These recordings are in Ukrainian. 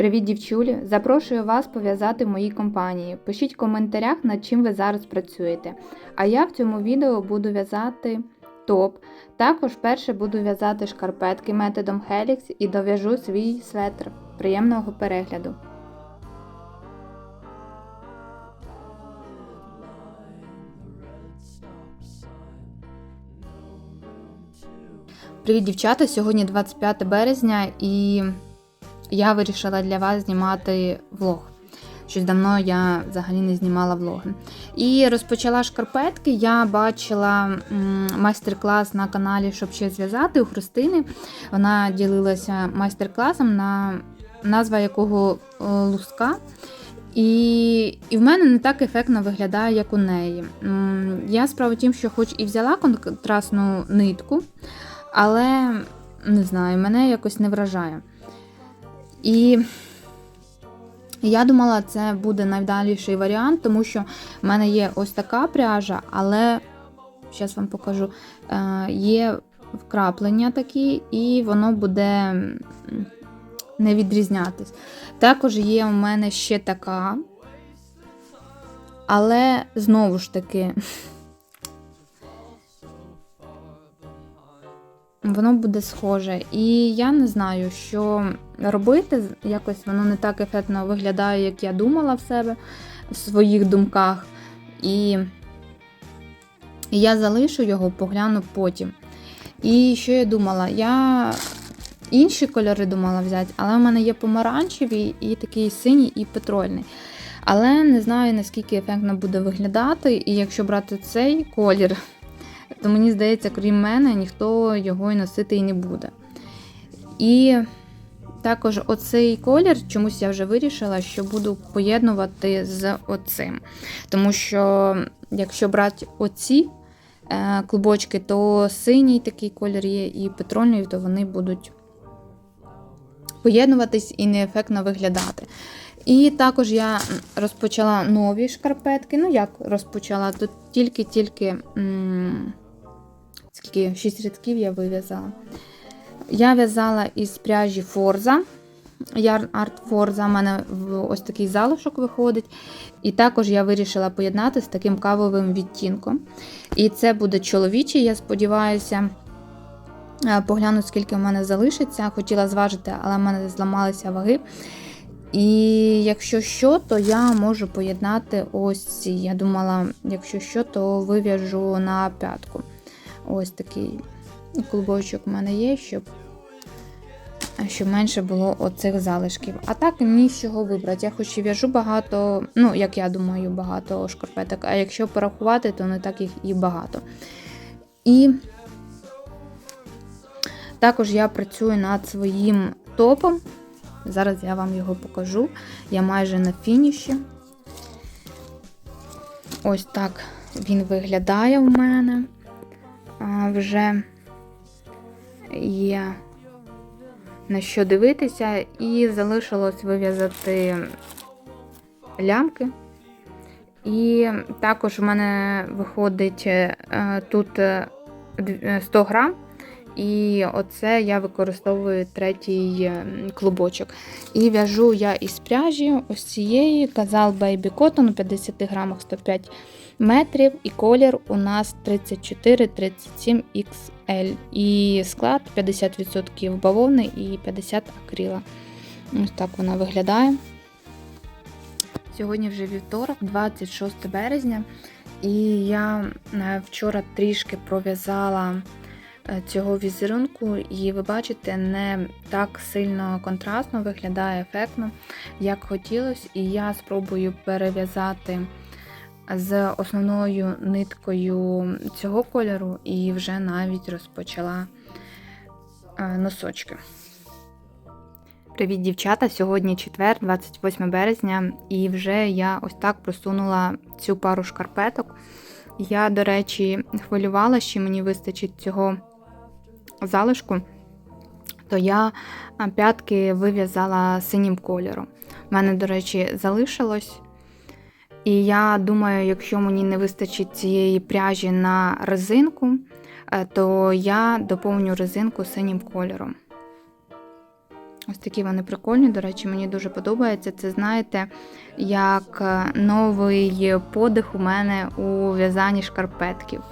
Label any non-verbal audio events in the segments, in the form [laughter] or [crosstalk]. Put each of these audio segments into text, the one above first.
Привіт, дівчулі! Запрошую вас пов'язати в моїй компанії. Пишіть в коментарях, над чим ви зараз працюєте. А я в цьому відео буду в'язати топ. Також перше буду в'язати шкарпетки методом Helix і дов'яжу свій светр. Приємного перегляду! Привіт, дівчата! Сьогодні 25 березня і я вирішила для вас знімати влог. Щось давно я взагалі не знімала влоги. І розпочала шкарпетки. Я бачила майстер-клас на каналі, щоб ще зв'язати у Христини. Вона ділилася майстер-класом, на назва якого е, луска. І і в мене не так ефектно виглядає, як у неї. Я справа тім, що хоч і взяла контрастну нитку, але не знаю, мене якось не вражає. І я думала, це буде найвдаліший варіант, тому що в мене є ось така пряжа, але, зараз вам покажу, е, є вкраплення такі, і воно буде не відрізнятись. Також є у мене ще така, але знову ж таки. [laughs] Воно буде схоже. І я не знаю, що робити. Якось воно не так ефектно виглядає, як я думала в себе в своїх думках. І я залишу його, погляну потім. І що я думала? Я інші кольори думала взяти, але в мене є помаранчевий, і такий синій і петрольний. Але не знаю, наскільки ефектно буде виглядати. І якщо брати цей колір, то мені здається, крім мене, ніхто його і носити і не буде. І також оцей колір, чомусь я вже вирішила, що буду поєднувати з оцим. Тому що, якщо брати оці е, клубочки, то синій такий колір є, і петрольний, то вони будуть поєднуватись і неефектно виглядати. І також я розпочала нові шкарпетки. Ну, як розпочала? Тут тільки-тільки скільки 6 рядків я вив'язала. Я в'язала із пряжі Форза. Yarn Art Forza, у мене ось такий залишок виходить. І також я вирішила поєднати з таким кавовим відтінком. І це буде чоловічий, я сподіваюся. Е, погляну, скільки в мене залишиться. Хотіла зважити, але в мене зламалися ваги. І якщо що, то я можу поєднати ось ці. Я думала, якщо що, то вив'яжу на п'ятку. Ось такий клубочок у мене є, щоб щоб менше було оцих залишків. А так ні з чого вибрати. Я хоч і в'яжу багато, ну, як я думаю, багато шкарпеток, а якщо порахувати, то не так їх і багато. І також я працюю над своїм топом. Зараз я вам його покажу. Я майже на фініші. Ось так він виглядає в мене вже є на що дивитися, і залишилось вив'язати лямки. І також у мене виходить е, тут 100 е, грам, і оце я використовую третій клубочок. І в'яжу я із пряжі ось цієї казал Baby Cotton у 50 грамах 105 метрів, і колір у нас 34-37 XL. І склад 50% бавовни і 50 акрила. Ось так вона виглядає. Сьогодні вже вівторок, 26 березня, і я е, вчора трішки пров'язала е, цього візерунку, і ви бачите, не так сильно контрастно виглядає ефектно, як хотілося, і я спробую перев'язати з основною ниткою цього кольору і вже навіть розпочала е, носочки. Привіт, дівчата! Сьогодні четвер, 28 березня, і вже я ось так просунула цю пару шкарпеток. Я, до речі, хвилювала, що мені вистачить цього залишку, то я п'ятки вив'язала синім кольором. У мене, до речі, залишилось і я думаю, якщо мені не вистачить цієї пряжі на резинку, е, то я доповню резинку синім кольором. Ось такі вони прикольні, до речі, мені дуже подобається. Це, знаєте, як е, новий подих у мене у в'язанні шкарпетків.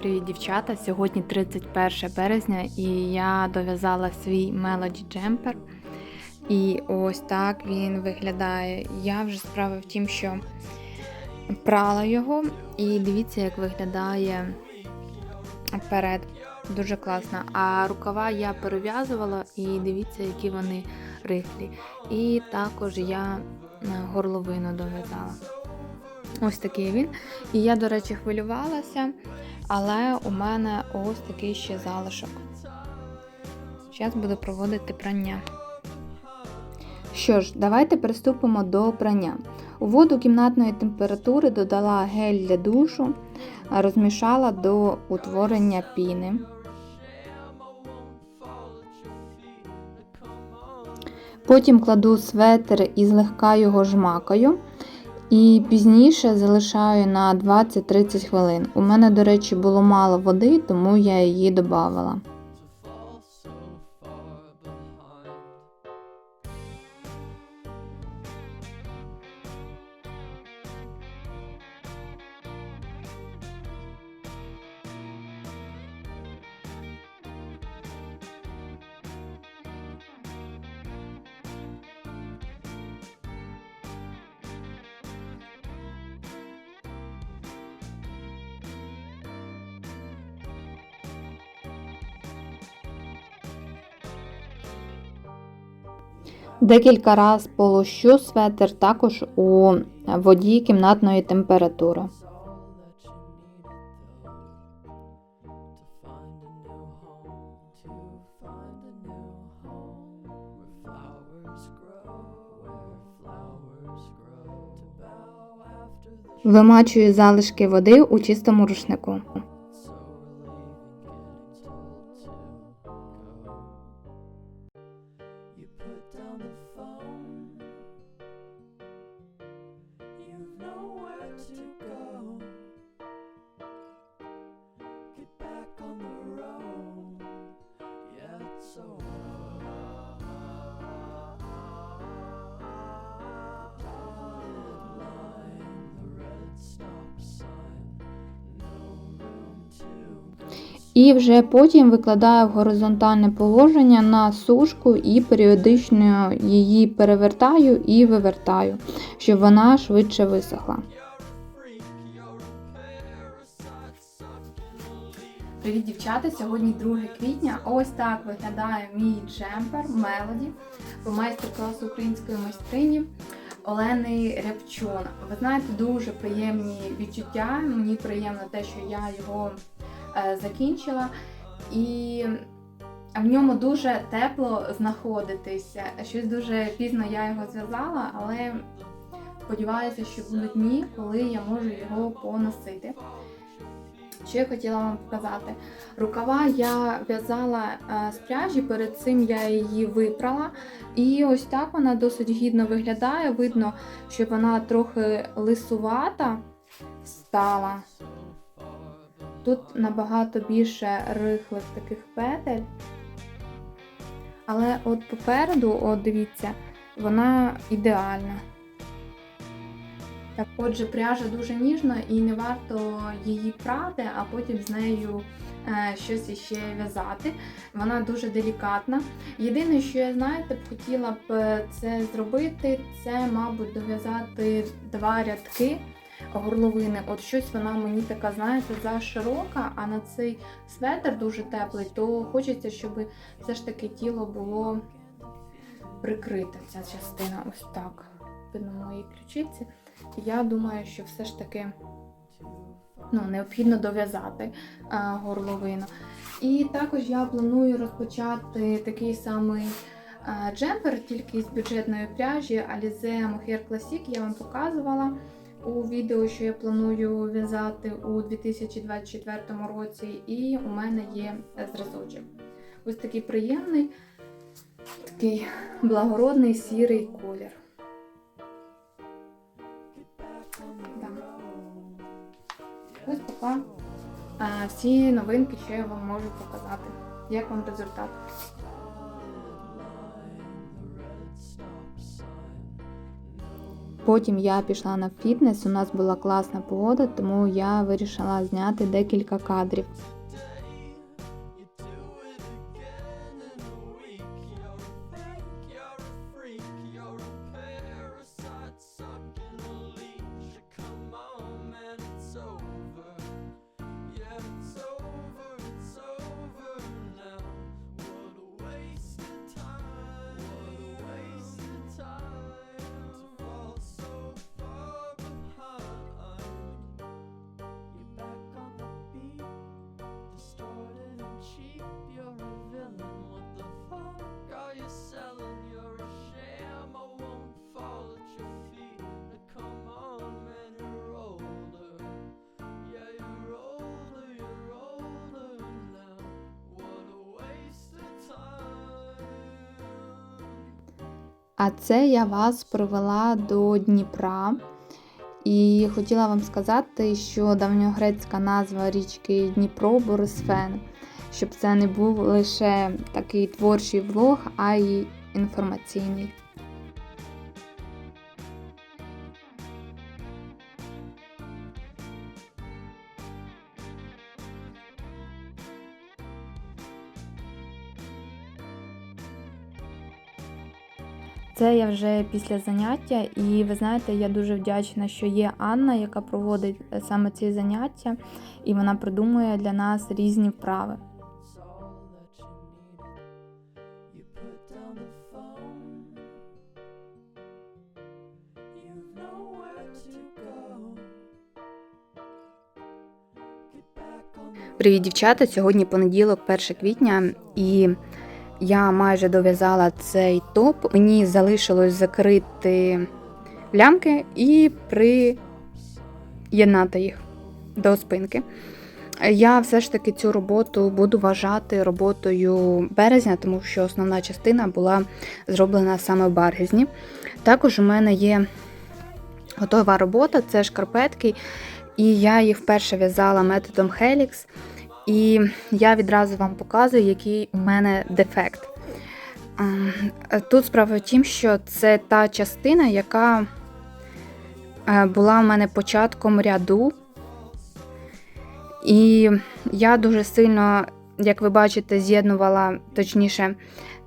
Привіт, дівчата! Сьогодні 31 березня і я дов'язала свій Melody Jumper. І ось так він виглядає. Я вже справа в тім, що прала його, і дивіться, як виглядає перед. Дуже класно. А рукава я перев'язувала, і дивіться, які вони рихлі. І також я е, горловину дов'язала. Ось такий він. І я, до речі, хвилювалася, але у мене ось такий ще залишок. Зараз буду проводити прання. Що ж, давайте приступимо до прання. У воду кімнатної температури додала гель для душу, розмішала до утворення піни. Потім кладу светр і злегка його жмакаю. І пізніше залишаю на 20-30 хвилин. У мене, до речі, було мало води, тому я її додавала. Декілька разів полощу светр також у воді кімнатної температури. Вимачую залишки води у чистому рушнику. І вже потім викладаю в горизонтальне положення на сушку і періодично її перевертаю і вивертаю, щоб вона швидше висохла. Привіт, дівчата! Сьогодні 2 квітня. Ось так виглядає мій джемпер Мелоді по майстер-класу української майстрині Олени Рябчун. Ви знаєте, дуже приємні відчуття. Мені приємно те, що я його закінчила. І в ньому дуже тепло знаходитися. Щось дуже пізно я його зв'язала, але сподіваюся, що будуть дні, коли я можу його поносити. Що я хотіла вам показати? Рукава я в'язала е, з пряжі, перед цим я її випрала. І ось так вона досить гідно виглядає. Видно, що вона трохи лисувата стала. Тут набагато більше рихлих таких петель. Але от попереду, от дивіться, вона ідеальна. Так, отже, пряжа дуже ніжна і не варто її прати, а потім з нею е, щось іще в'язати. Вона дуже делікатна. Єдине, що я знаєте, б хотіла б е, це зробити, це, мабуть, дов'язати два рядки горловини. От щось вона мені така, знаєте, заширока, а на цей светр дуже теплий, то хочеться, щоб все ж таки тіло було прикрите, ця частина. Ось так. Видно мої ключиці. Я думаю, що все ж таки ну, необхідно дов'язати горловину. І також я планую розпочати такий самий джемпер, тільки з бюджетної пряжі Alize Mohair Classic. Я вам показувала у відео, що я планую в'язати у 2024 році, і у мене є зразочок. Ось такий приємний, такий благородний сірий колір. Ось поки всі новинки, що я вам можу показати. Як вам результат? Потім я пішла на фітнес, у нас була класна погода, тому я вирішила зняти декілька кадрів. А це я вас провела до Дніпра. І хотіла вам сказати, що давньогрецька назва річки Дніпро Борисфен, щоб це не був лише такий творчий влог, а й інформаційний. Це я вже після заняття, і ви знаєте, я дуже вдячна, що є Анна, яка проводить е, саме ці заняття, і вона придумує для нас різні вправи. Привіт, дівчата! Сьогодні понеділок, 1 квітня, і я майже дов'язала цей топ. Мені залишилось закрити лямки і приєднати їх до спинки. Я все ж таки цю роботу буду вважати роботою березня, тому що основна частина була зроблена саме в березні. Також у мене є готова робота, це шкарпетки, і я їх вперше в'язала методом Helix. І я відразу вам показую, який у мене дефект. Ем, Тут справа в тім, що це та частина, яка е, була у мене початком ряду. І я дуже сильно, як ви бачите, з'єднувала, точніше,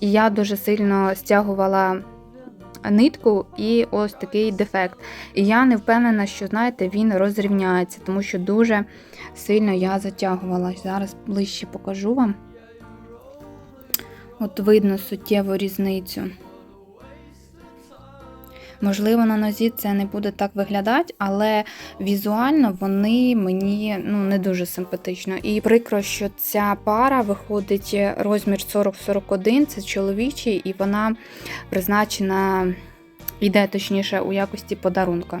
я дуже сильно стягувала нитку і ось такий дефект. І я не впевнена, що, знаєте, він розрівняється, тому що дуже сильно я затягувала. Зараз ближче покажу вам. От видно суттєву різницю. Можливо, на нозі це не буде так виглядати, але візуально вони мені ну, не дуже симпатично. І прикро, що ця пара виходить розмір 40-41, це чоловічий, і вона призначена, йде точніше у якості подарунка.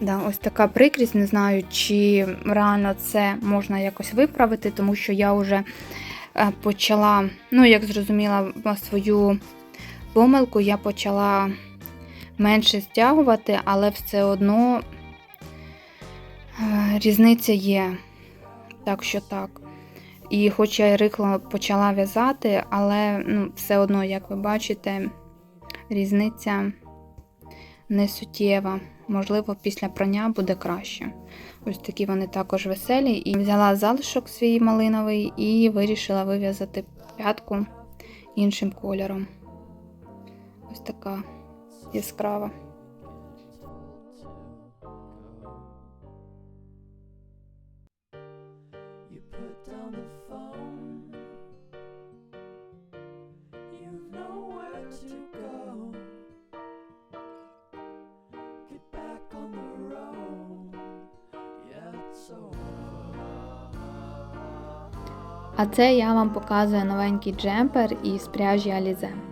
Да, ось така прикрість. Не знаю, чи реально це можна якось виправити, тому що я вже е, почала, ну, як зрозуміла свою помилку, я почала менше стягувати, але все одно е, різниця є. Так що так. І хоч я і рихло почала в'язати, але ну, все одно, як ви бачите, різниця не суттєва. Можливо, після прання буде краще. Ось такі вони також веселі. І взяла залишок свій малиновий і вирішила вив'язати п'ятку іншим кольором. Ось така яскрава. А це я вам показую новенький джемпер із пряжі Alize.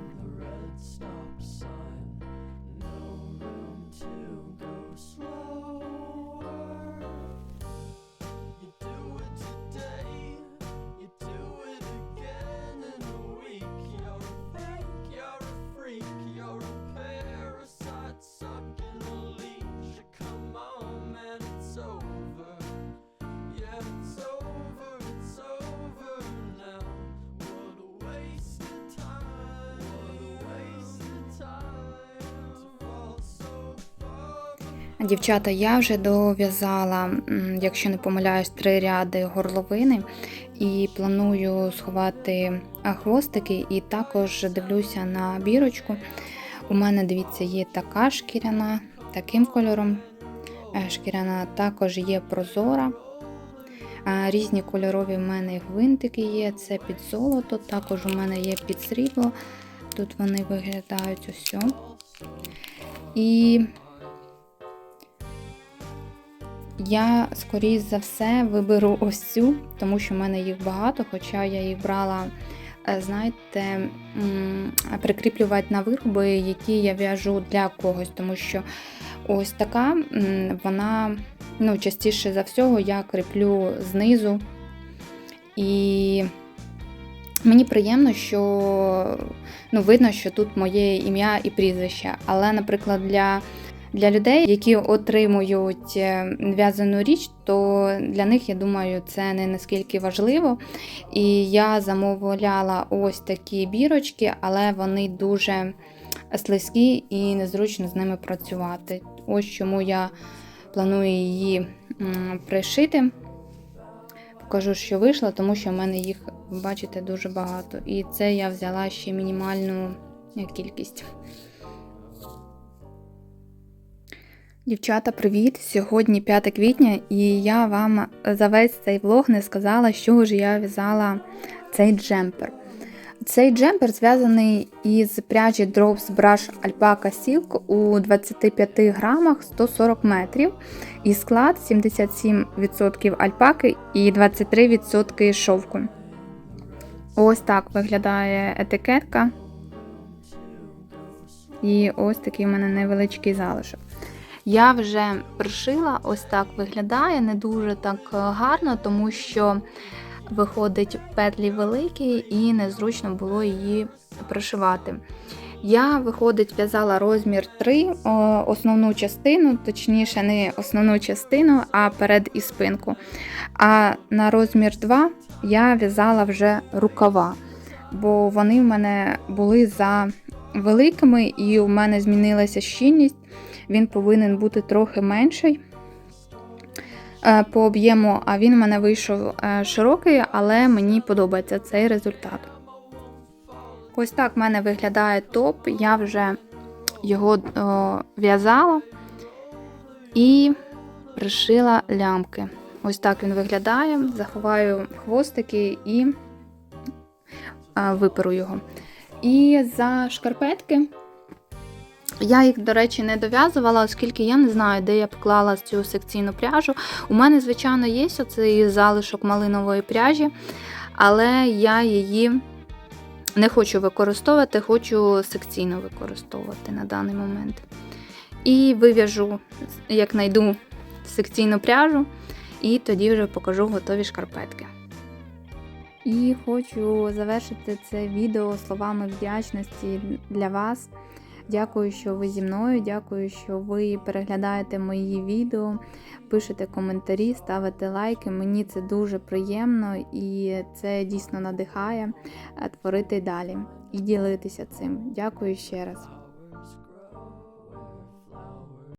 Дівчата, я вже дов'язала, якщо не помиляюсь, три ряди горловини і планую сховати хвостики, і також дивлюся на бірочку. У мене, дивіться, є така шкіряна, таким кольором е, шкіряна, також є прозора. Різні кольорові в мене гвинтики є. Це під золото, також у мене є під срібло. Тут вони виглядають ось. І я, скоріш за все, виберу ось цю, тому що в мене їх багато, хоча я їх брала, е, знаєте, прикріплювати на вироби, які я в'яжу для когось, тому що ось така, вона ну, частіше за всього я кріплю знизу. І мені приємно, що ну, видно, що тут моє ім'я і прізвище. Але, наприклад, для для людей, які отримують е, в'язану річ, то для них, я думаю, це не наскільки важливо. І я замовляла ось такі бірочки, але вони дуже слизькі і незручно з ними працювати. Ось чому я планую її пришити. Покажу, що вийшло, тому що в мене їх, бачите, дуже багато. І це я взяла ще мінімальну кількість. Дівчата, привіт! Сьогодні 5 квітня, і я вам за весь цей влог не сказала, що ж я в'язала цей джемпер. Цей джемпер зв'язаний із пряжі Drops Brush Alpaca Silk у 25 грамах 140 метрів. І склад 77% альпаки і 23% шовку. Ось так виглядає етикетка. І ось такий у мене невеличкий залишок. Я вже пришила, ось так виглядає, не дуже так гарно, тому що виходить петлі великі і незручно було її пришивати. Я, виходить, в'язала розмір 3, основну частину, точніше, не основну частину, а перед і спинку. А на розмір 2 я в'язала вже рукава, бо вони в мене були за великими, і у мене змінилася щільність. Він повинен бути трохи менший е, по об'єму, а він в мене вийшов е, широкий, але мені подобається цей результат. Ось так в мене виглядає топ. Я вже його в'язала і пришила лямки. Ось так він виглядає. Заховаю хвостики і а, виперу його. І за шкарпетки. Я їх, до речі, не дов'язувала, оскільки я не знаю, де я поклала цю секційну пряжу. У мене, звичайно, є оцей залишок малинової пряжі, але я її не хочу використовувати, хочу секційно використовувати на даний момент. І вив'яжу, як знайду секційну пряжу, і тоді вже покажу готові шкарпетки. І хочу завершити це відео словами вдячності для вас. Дякую, що ви зі мною. Дякую, що ви переглядаєте мої відео, пишете коментарі, ставите лайки. Мені це дуже приємно і це дійсно надихає творити далі і ділитися цим. Дякую ще раз.